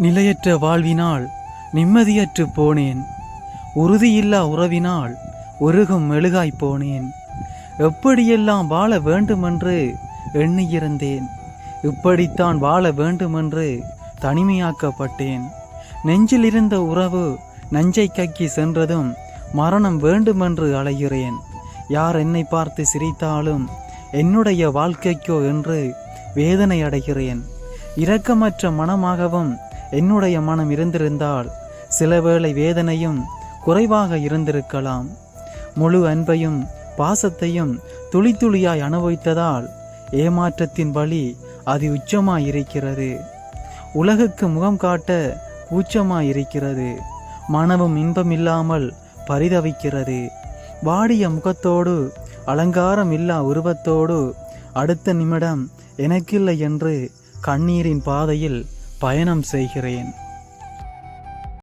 நிலையற்ற வாழ்வினால் நிம்மதியற்று போனேன். உறுதியில்லா உறவினால் உருகும் மெழுகாய் போனேன். எப்படியெல்லாம் வாழ வேண்டுமென்று எண்ணியிருந்தேன். இப்படித்தான் வாழ வேண்டுமென்று தனிமையாக்கப்பட்டேன். நெஞ்சில் இருந்த உறவு நஞ்சை கக்கி சென்றதும் மரணம் வேண்டுமென்று அலைகிறேன். யார் என்னை பார்த்து சிரித்தாலும் என்னுடைய வாழ்க்கைக்கோ என்று வேதனை அடைகிறேன். இரக்கமற்ற மனமாகவும் என்னுடைய மனம் இருந்திருந்தால் சில வேளை வேதனையும் குறைவாக இருந்திருக்கலாம். முழு அன்பையும் பாசத்தையும் துளி துளியாய் அனுபவித்ததால் ஏமாற்றத்தின் வழி அதி உச்சமாயிருக்கிறது. உலகுக்கு முகம் காட்ட கூச்சமாயிருக்கிறது. மனமும் இன்பமில்லாமல் பரிதவிக்கிறது. வாடிய முகத்தோடு அலங்காரம் இல்லா உருவத்தோடு அடுத்த நிமிடம் எனக்கில்லை என்று கண்ணீரின் பாதையில் பயணம் செய்கிறேன்.